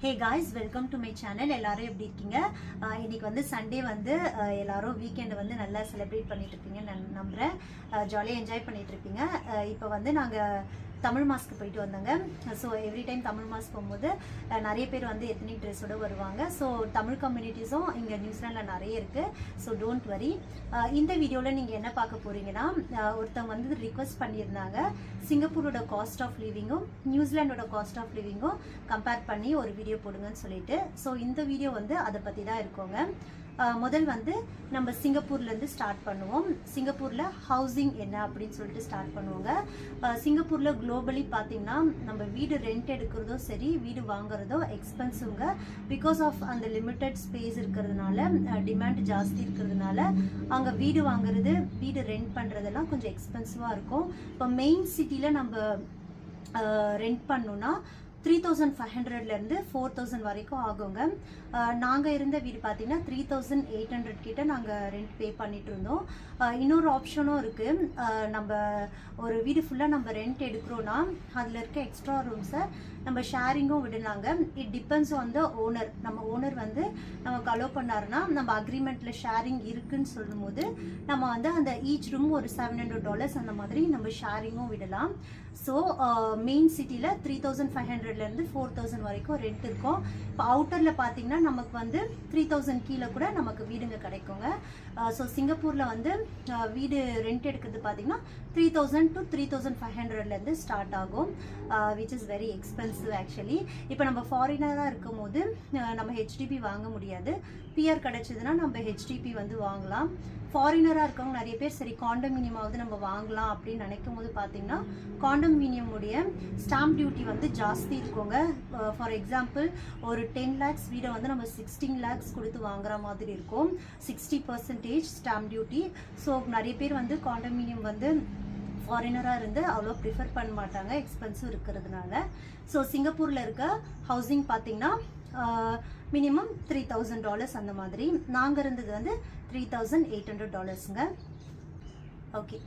Hey guys welcome to my channel எல்லாரும் எப்படி இருக்கீங்க? இன்னைக்கு வந்து சண்டே வந்து எல்லாரும் வீக்கெண்டு வந்து நல்லா செலிப்ரேட் பண்ணிட்டு இருப்பீங்கன்னு நான் நம்புகிறேன் ஜாலியாக என்ஜாய் பண்ணிட்டு இருப்பீங்க. இப்போ வந்து நாங்கள் தமிழ் மாஸ்க்கு போயிட்டு வந்தாங்க. So every time Tamil mask போகும்போது நிறைய பேர் வந்து எத்தனிக் ட்ரெஸ்ஸோட வருவாங்க. ஸோ தமிழ் கம்யூனிட்டிஸும் இங்கே நியூசிலாண்டில் நிறைய இருக்குது ஸோ டோன்ட் வரி இந்த வீடியோவில் நீங்கள் என்ன பார்க்க போகிறீங்கன்னா ஒருத்தவங்க வந்து ரிக்வஸ்ட் பண்ணியிருந்தாங்க. சிங்கப்பூரோட காஸ்ட் ஆஃப் லிவிங்கும் நியூசிலாண்டோட காஸ்ட் ஆஃப் லிவிங்கும் கம்பேர் பண்ணி ஒரு வீடியோ போடுங்கன்னு சொல்லிட்டு. ஸோ இந்த வீடியோ வந்து அதை பற்றி தான் இருக்கோங்க. முதல் வந்து நம்ம சிங்கப்பூர்லேருந்து ஸ்டார்ட் பண்ணுவோம். சிங்கப்பூரில் ஹவுசிங் என்ன அப்படின்னு சொல்லிட்டு ஸ்டார்ட் பண்ணுவோங்க. சிங்கப்பூரில் குளோபலி பார்த்தீங்கன்னா நம்ம வீடு ரெண்ட் எடுக்கிறதோ சரி வீடு வாங்குறதோ எக்ஸ்பென்சிவ்ங்க பிகாஸ் ஆஃப் அந்த லிமிட்டட் ஸ்பேஸ் இருக்கிறதுனால டிமாண்ட் ஜாஸ்தி இருக்கிறதுனால அங்கே வீடு வாங்குறது வீடு ரெண்ட் பண்ணுறதெல்லாம் கொஞ்சம் எக்ஸ்பென்சிவாக இருக்கும். இப்போ மெயின் சிட்டியில் நம்ம ரெண்ட் பண்ணோன்னா த்ரீ தௌசண்ட் ஃபைவ் ஹண்ட்ரட்லேருந்து ஃபோர் தௌசண்ட் வரைக்கும் ஆகுங்க. நாங்கள் இருந்த வீடு பார்த்தீங்கன்னா த்ரீ தௌசண்ட் எயிட் ஹண்ட்ரட் கிட்ட நாங்கள் ரெண்ட் பே பண்ணிட்டு இருந்தோம். இன்னொரு ஆப்ஷனும் இருக்குது நம்ம ஒரு வீடு ஃபுல்லாக நம்ம ரெண்ட் எடுக்கிறோன்னா அதில் இருக்க எக்ஸ்ட்ரா ரூம்ஸை நம்ம ஷேரிங்கும் விடலாங்க. It depends on the owner நம்ம ஓனர் வந்து நமக்கு அலோவ் பண்ணாருன்னா நம்ம அக்ரிமெண்ட்டில் ஷேரிங் இருக்குன்னு சொல்லும்போது நம்ம வந்து அந்த ஈச் ரூம் ஒரு செவன் ஹண்ட்ரட் டாலர்ஸ் அந்த மாதிரி நம்ம ஷேரிங்கும் விடலாம். ஸோ மெயின் சிட்டியில் த்ரீ தௌசண்ட் ஃபைவ் ஹண்ட்ரட் ஹண்ட்ரட்லேருந்து ஃபோர் தௌசண்ட் வரைக்கும் ரெண்ட் இருக்கும். இப்போ அவுட்டரில் பார்த்தீங்கன்னா நமக்கு வந்து த்ரீ தௌசண்ட் கீழே கூட நமக்கு வீடுங்க கிடைக்குங்க. ஸோ சிங்கப்பூரில் வந்து வீடு ரெண்ட் எடுக்கிறது பார்த்தீங்கன்னா three thousand to three thousand five ஹண்ட்ரட்லேருந்து ஸ்டார்ட் ஆகும். Which is very expensive actually இப்போ நம்ம ஃபாரினராக இருக்கும் போது நம்ம ஹெச்டிபி வாங்க முடியாது. பிஆர் கிடச்சிதுன்னா நம்ம ஹெச்டிபி வந்து வாங்கலாம். ஃபாரினராக இருக்கவங்க நிறைய பேர் சரி காண்டமினியமாவது நம்ம வாங்கலாம் அப்படின்னு நினைக்கும் போது பார்த்தீங்கன்னா காண்டமினியம் உடைய ஸ்டாம்ப் டியூட்டி வந்து ஜாஸ்தி எழுதிக்கோங்க ஃபார் எக்ஸாம்பிள் ஒரு டென் லேக்ஸ் வீடை வந்து நம்ம சிக்ஸ்டீன் லேக்ஸ் கொடுத்து வாங்குற மாதிரி இருக்கும். Sixty percentage stamp duty so நிறைய பேர் வந்து காண்டமினியம் வந்து ஃபாரினராக இருந்து அவ்வளோ ப்ரிஃபர் பண்ண மாட்டாங்க. எக்ஸ்பென்சிவ் இருக்கிறதுனால. ஸோ சிங்கப்பூரில் இருக்க ஹவுசிங் பார்த்தீங்கன்னா மினிமம் த்ரீ தௌசண்ட் டாலர்ஸ் அந்த மாதிரி. நாங்கள் இருந்தது வந்து த்ரீ தௌசண்ட் எயிட் ஹண்ட்ரட் டாலர்ஸுங்க ஓகே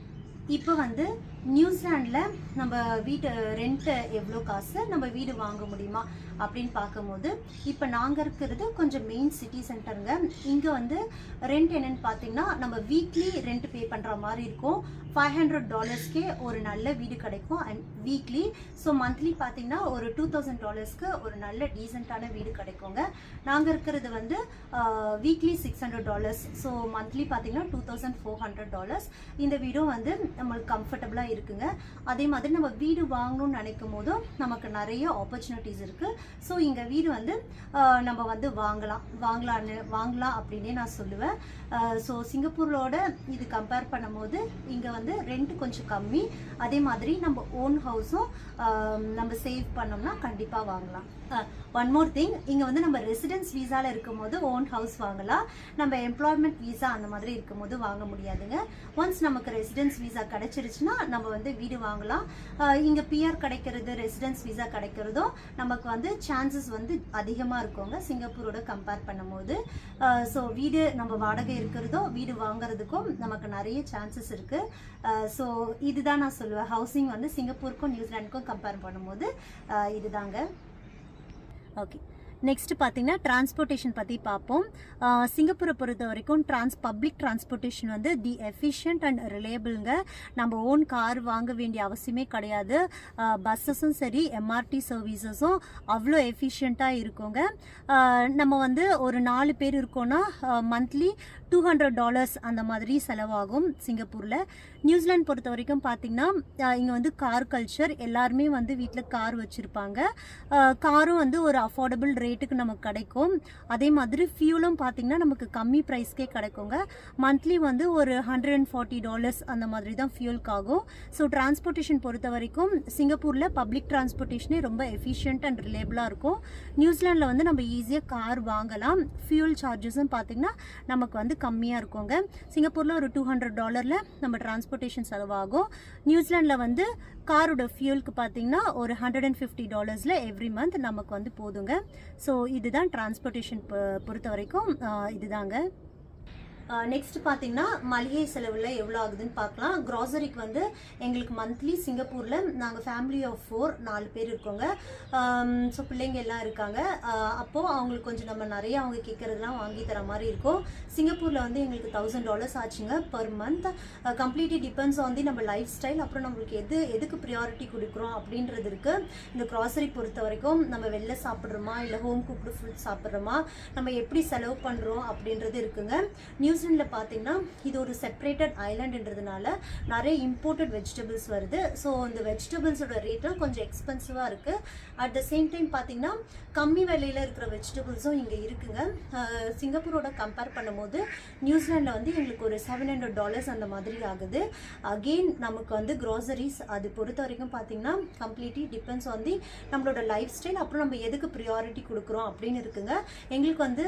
இப்போ வந்து நியூசிலாண்டில் நம்ம வீட்டு ரெண்ட்டு எவ்வளோ காசு நம்ம வீடு வாங்க முடியுமா அப்படின்னு பார்க்கும்போது இப்போ நாங்கள் இருக்கிறது கொஞ்சம் மெயின் சிட்டி சென்டருங்க இங்கே வந்து ரெண்ட் என்னன்னு பார்த்தீங்கன்னா நம்ம வீக்லி ரெண்ட் பே பண்ணுற மாதிரி இருக்கும். ஃபைவ் ஹண்ட்ரட் டாலர்ஸ்க்கே ஒரு நல்ல வீடு கிடைக்கும் அண்ட் வீக்லி ஸோ மந்த்லி பார்த்தீங்கன்னா ஒரு டூ தௌசண்ட் டாலர்ஸ்க்கு ஒரு நல்ல டீசெண்டான வீடு கிடைக்குங்க. நாங்கள் இருக்கிறது வந்து weekly six hundred dollars so monthly பார்த்தீங்கன்னா two thousand four hundred dollars இந்த வீடும் வந்து நம்மளுக்கு கம்ஃபர்டபுளாக இருக்குங்க. அதே மாதிரி நம்ம வீடு வாங்கணும்னு நினைக்கும் போதும் நமக்கு நிறைய ஆப்பர்ச்சுனிட்டிஸ் இருக்குது ஸோ இங்கே வீடு வந்து நம்ம வந்து வாங்கலாம். வாங்கலான்னு வாங்கலாம் அப்படின்னே நான் சொல்லுவேன். ஸோ சிங்கப்பூரோட இது கம்பேர் பண்ணும்போது இங்கே வந்து ரெண்ட் கொஞ்சம் கம்மி. அதே மாதிரி நம்ம ஓன் ஹவுஸும் நம்ம சேவ் பண்ணோம்னா கண்டிப்பாக வாங்கலாம். ஒன் மோர் திங் இங்கே வந்து நம்ம ரெசிடென்ஸ் வீசாவில் இருக்கும்போது ஓன் ஹவுஸ் வாங்கலாம். நம்ம எம்ப்ளாய்மெண்ட் வீசா அந்த மாதிரி இருக்கும்போது வாங்க முடியாதுங்க. ஒன்ஸ் நமக்கு ரெசிடென்ஸ் வீசா கிடைச்சிருச்சுன்னா நம்ம நம்ம வந்து வீடு வாங்கலாம். இங்கே பிஆர் கிடைக்கிறது ரெசிடென்ஸ் விசா கிடைக்கிறதும் நமக்கு வந்து சான்சஸ் வந்து அதிகமாக இருக்குங்க. சிங்கப்பூரோட கம்பேர் பண்ணும்போது. ஸோ வீடு நம்ம வாடகை இருக்கிறதோ வீடு வாங்குறதுக்கும் நமக்கு நிறைய சான்சஸ் இருக்குது ஸோ இதுதான் நான் சொல்லுவேன். ஹவுசிங் வந்து சிங்கப்பூருக்கும் நியூசிலாண்டுக்கும் கம்பேர் பண்ணும்போது இதுதாங்க. ஓகே நெக்ஸ்ட் பார்த்தீங்கன்னா டிரான்ஸ்போர்ட்டேஷன் பற்றி பார்ப்போம் சிங்கப்பூரை பொறுத்த வரைக்கும் டிரான்ஸ் பப்ளிக் டிரான்ஸ்போர்ட்டேஷன் வந்து தி எஃபிஷியன்ட் அண்ட் ரிலேபிள்ங்க நம்ம ஓன் கார் வாங்க வேண்டிய அவசியமே கிடையாது. பஸ்ஸஸும் சரி எம்ஆர்டி சர்வீசஸும் அவ்வளோ எஃபிஷியண்ட்டாக இருக்குங்க. நம்ம வந்து ஒரு நாலு பேர் இருக்கோன்னா மந்த்லி டூ ஹண்ட்ரட் டாலர்ஸ் அந்த மாதிரி செலவாகும் சிங்கப்பூரில். நியூசிலாந்து பொறுத்த வரைக்கும் பார்த்தீங்கன்னா இங்கே வந்து கார் கல்ச்சர் எல்லாருமே வந்து வீட்டில் கார் வச்சுருப்பாங்க. காரும் வந்து ஒரு அஃபோர்டபுள் ரேட்டுக்கு நமக்கு கிடைக்கும். அதே மாதிரி ஃபியூலும் பார்த்தீங்கன்னா நமக்கு கம்மி ப்ரைஸ்க்கே கிடைக்குங்க. மந்த்லி வந்து ஒரு ஹண்ட்ரட் அண்ட் ஃபார்ட்டி டாலர்ஸ் அந்த மாதிரி தான் ஃபியூலுக்கு ஆகும். ஸோ டிரான்ஸ்போர்ட்டேஷன் பொறுத்த வரைக்கும் சிங்கப்பூரில் பப்ளிக் டிரான்ஸ்போர்ட்டேஷனே ரொம்ப எஃபிஷியன்ட் அண்ட் ரிலேபிளாக இருக்கும். நியூசிலாண்டில் வந்து நம்ம ஈஸியாக கார் வாங்கலாம். ஃபியூல் சார்ஜஸும் பார்த்தீங்கன்னா நமக்கு வந்து கம்மியாக இருக்குங்க. சிங்கப்பூரில் ஒரு டூ ஹண்ட்ரட் டாலரில் நம்ம டிரான்ஸ்போர்ட்டேஷன் செலவாகும். நியூசிலாண்டில் வந்து காரோட ஃபியூலுக்கு பார்த்தீங்கன்னா ஒரு ஹண்ட்ரட் அண்ட் ஃபிஃப்டி டாலர்ஸில் எவ்ரி மந்த் நமக்கு வந்து போதுங்க. ஸோ இதுதான் டிரான்ஸ்போர்ட்டேஷன் பொறுத்த வரைக்கும் இதுதாங்க. நெக்ஸ்ட் பார்த்தீங்கன்னா மளிகை செலவில் எவ்வளோ ஆகுதுன்னு பார்க்கலாம் க்ராசரிக்கு வந்து எங்களுக்கு மந்த்லி சிங்கப்பூரில் நாங்கள் ஃபேமிலி ஆஃப் ஃபோர் நாலு பேர் இருக்கோங்க. ஸோ பிள்ளைங்க எல்லாம் இருக்காங்க. அப்போது அவங்களுக்கு கொஞ்சம் நம்ம நிறைய அவங்க கேட்குறதுலாம் வாங்கி தர மாதிரி இருக்கும். சிங்கப்பூரில் வந்து எங்களுக்கு தௌசண்ட் டாலர்ஸ் ஆச்சுங்க per month completely depends on நம்ம லைஃப் ஸ்டைல் அப்புறம் நம்மளுக்கு எது எதுக்கு ப்ரியாரிட்டி கொடுக்குறோம் அப்படின்றது இருக்குது இந்த க்ராசரி பொறுத்த வரைக்கும் நம்ம வெளில சாப்பிட்றோமா? இல்லை ஹோம் குக்டு ஃபுட் சாப்பிட்றோமா? நம்ம எப்படி செலவு பண்ணுறோம் அப்படின்றது இருக்குங்க. நியூசிலாண்டில் பார்த்தீங்கன்னா இது ஒரு செப்பரேட்டட் ஐலாண்டுன்றதுனால நிறைய இம்போர்ட்டட் வெஜிடபிள்ஸ் வருது. ஸோ இந்த வெஜிடபிள்ஸோட ரேட்டும் கொஞ்சம் எக்ஸ்பென்சிவாக இருக்குது அட் த சேம் டைம் பார்த்தீங்கன்னா கம்மி விலையில் இருக்கிற வெஜிடபிள்ஸும் இங்கே இருக்குங்க. சிங்கப்பூரோட கம்பேர் பண்ணும்போது நியூசிலாண்டில் வந்து எங்களுக்கு ஒரு செவன் ஹண்ட்ரட் டாலர்ஸ் அந்த மாதிரி ஆகுது. அகெயின் நமக்கு வந்து க்ராசரிஸ் அது பொறுத்த வரைக்கும் பார்த்தீங்கன்னா கம்ப்ளீட்லி டிபெண்ட்ஸ் வந்து நம்மளோட லைஃப் ஸ்டைல் அப்புறம் நம்ம எதுக்கு ப்ரியாரிட்டி கொடுக்குறோம் அப்படின்னு இருக்குங்க. எங்களுக்கு வந்து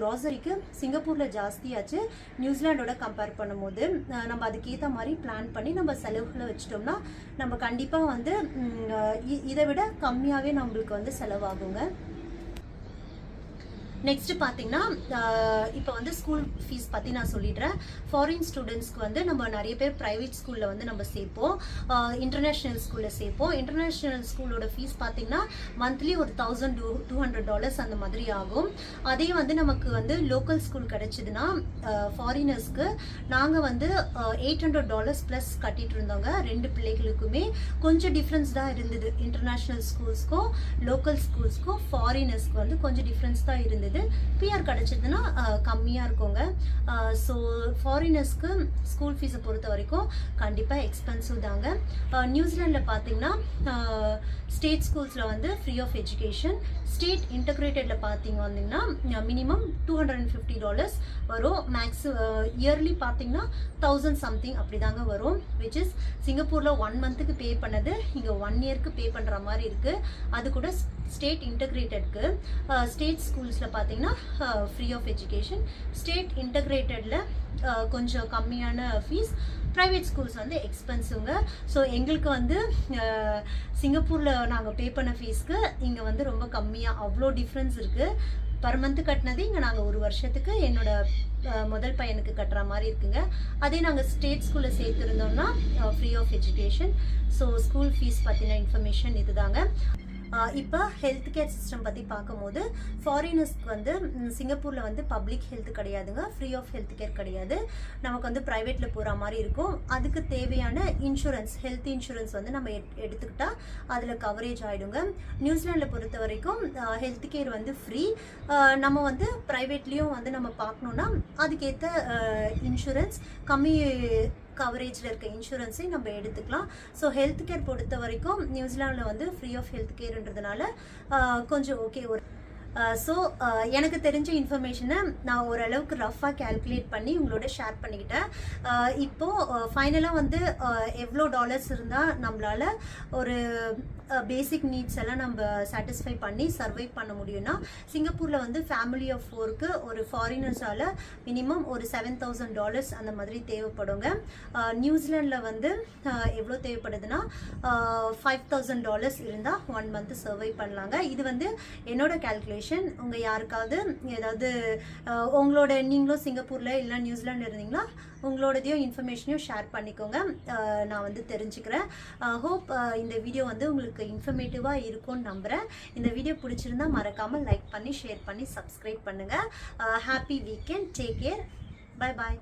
க்ராசரிக்கு சிங்கப்பூரில் ஜாஸ்தியாச்சு. நியூசிலாண்டோட கம்பேர் பண்ணும்போது நம்ம அதுக்கேற்ற மாதிரி பிளான் பண்ணி நம்ம செலவுகளை வச்சிட்டோம்னா நம்ம கண்டிப்பாக வந்து இ- இதை விட கம்மியாகவே நம்மளுக்கு வந்து செலவாகுங்க. நெக்ஸ்ட் பார்த்தீங்கன்னா இப்போ வந்து ஸ்கூல் ஃபீஸ் பற்றி நான் சொல்லிடுறேன். ஃபாரின் ஸ்டூடெண்ட்ஸ்க்கு வந்து நம்ம நிறைய பேர் ப்ரைவேட் ஸ்கூலில் வந்து நம்ம சேர்ப்போம். இன்டர்நேஷ்னல் ஸ்கூலில் சேர்ப்போம். இன்டர்நேஷ்னல் ஸ்கூலோட ஃபீஸ் பார்த்தீங்கன்னா மந்த்லி ஒரு thousand two two hundred dollars அந்த மாதிரி ஆகும். அதே வந்து நமக்கு வந்து லோக்கல் ஸ்கூல் கிடச்சிதுன்னா ஃபாரினர்ஸ்க்கு நாங்கள் வந்து எயிட் ஹண்ட்ரட் டாலர்ஸ் ப்ளஸ் கட்டிட்டு இருந்தோங்க ரெண்டு பிள்ளைகளுக்குமே கொஞ்சம் டிஃப்ரென்ஸ் தான் இருந்தது. இன்டர்நேஷ்னல் ஸ்கூல்ஸ்க்கும் லோக்கல் ஸ்கூல்ஸ்க்கும் ஃபாரினர்ஸ்க்கு வந்து கொஞ்சம் டிஃப்ரென்ஸ் தான் இருந்தது. பிஆர் கிடச்சதுன்னா கம்மியாக இருக்குங்க. ஸோ ஃபாரினர்ஸ்க்கு ஸ்கூல் ஃபீஸை பொறுத்த வரைக்கும் கண்டிப்பாக எக்ஸ்பென்சிவ் தாங்க. நியூசிலாண்டில் பார்த்தீங்கன்னா ஸ்டேட் ஸ்கூல்ஸில் வந்து ஃப்ரீ ஆஃப் எஜுகேஷன் ஸ்டேட் இன்டகிரேட்டடில் பார்த்தீங்க வந்தீங்கன்னா minimum two hundred and fifty dollars வரும். மேக்ஸ் இயர்லி பார்த்தீங்கன்னா தௌசண்ட் சம்திங் அப்படி தாங்க வரும் விச் இஸ் சிங்கப்பூரில் ஒன் மந்த்துக்கு பே பண்ணது இங்கே ஒன் இயர்க்கு பே பண்ணுற மாதிரி இருக்குது அது கூட ஸ்டேட் இன்டகிரேட்டட்க்கு ஸ்டேட் ஸ்கூல்ஸில் பார்த்தீங்கன்னா ஃப்ரீ ஆஃப் எஜுகேஷன் ஸ்டேட் இன்டகிரேட்டடில் கொஞ்சம் கம்மியான ஃபீஸ் ப்ரைவேட் ஸ்கூல்ஸ் வந்து எக்ஸ்பென்சிவ்ங்க ஸோ எங்களுக்கு வந்து uh, சிங்கப்பூரில் நாங்கள் பே பண்ண ஃபீஸ்க்கு இங்கே வந்து ரொம்ப கம்மியாக அவ்வளோ டிஃப்ரென்ஸ் இருக்குது பர் மந்த்து கட்டினது இங்கே நாங்கள் ஒரு வருஷத்துக்கு என்னோட uh, முதல் பையனுக்கு கட்டுற மாதிரி இருக்குங்க. அதே நாங்கள் ஸ்டேட் ஸ்கூலில் சேர்த்துருந்தோம்னா free of education so school fees பற்றின இன்ஃபர்மேஷன் இதுதாங்க. இப்போ ஹெல்த் கேர் சிஸ்டம் பற்றி பார்க்கும்போது ஃபாரினர்ஸ்க்கு வந்து சிங்கப்பூரில் வந்து பப்ளிக் ஹெல்த் கிடையாதுங்க. ஃப்ரீ ஆஃப் ஹெல்த் கேர் கிடையாது. நமக்கு வந்து ப்ரைவேட்டில் போகிற மாதிரி இருக்கும். அதுக்கு தேவையான இன்சூரன்ஸ் ஹெல்த் இன்சூரன்ஸ் வந்து நம்ம எட் அதில் கவரேஜ் ஆகிடுங்க நியூசிலாண்டில் பொறுத்த வரைக்கும் ஹெல்த் கேர் வந்து ஃப்ரீ நம்ம வந்து ப்ரைவேட்லேயும் வந்து நம்ம பார்க்கணுன்னா அதுக்கேற்ற இன்சூரன்ஸ் கம்மி கவரேஜில் இருக்க இன்சூரன்ஸையும் நம்ம எடுத்துக்கலாம். ஸோ ஹெல்த் கேர் பொறுத்த வரைக்கும் நியூசிலாண்டில் வந்து ஃப்ரீ ஆஃப் ஹெல்த் கேர்ன்றதுனால கொஞ்சம் ஓகே ஒரு ஸோ எனக்கு தெரிஞ்ச இன்ஃபர்மேஷனை நான் ஓரளவுக்கு ரஃபாக கால்குலேட் பண்ணி உங்களோட ஷேர் பண்ணிக்கிட்டேன். இப்போது ஃபைனலாக வந்து எவ்வளோ டாலர்ஸ் இருந்தால் நம்மளால ஒரு பேசிக் நீட்ஸ் எல்லாம் நம்ம சாட்டிஸ்ஃபை பண்ணி சர்வை பண்ண முடியும்னா சிங்கப்பூரில் வந்து ஃபேமிலி ஆஃப் ஃபோருக்கு ஒரு ஃபாரினர்ஸால் மினிமம் ஒரு செவன் தௌசண்ட் டாலர்ஸ் அந்த மாதிரி தேவைப்படுங்க. நியூசிலாண்டில் வந்து எவ்வளோ தேவைப்படுதுன்னா ஃபைவ் தௌசண்ட் டாலர்ஸ் இருந்தால் ஒன் மந்த் சர்வை பண்ணலாங்க. இது வந்து என்னோட கால்குலேஷன் உங்கள் யாருக்காவது ஏதாவது உங்களோட நீங்களும் சிங்கப்பூரில் இல்லை நியூசிலாந்து இருந்தீங்களா உங்களோடதையும் இன்ஃபர்மேஷனையும் ஷேர் பண்ணிக்கோங்க. நான் வந்து தெரிஞ்சுக்கிறேன். ஹோப் இந்த வீடியோ வந்து உங்களுக்கு இன்ஃபர்மேட்டிவாக இருக்கும்னு நம்புகிறேன் இந்த வீடியோ பிடிச்சிருந்தா மறக்காமல் லைக் பண்ணி ஷேர் பண்ணி சப்ஸ்கிரைப் பண்ணுங்கள் happy weekend take care bye bye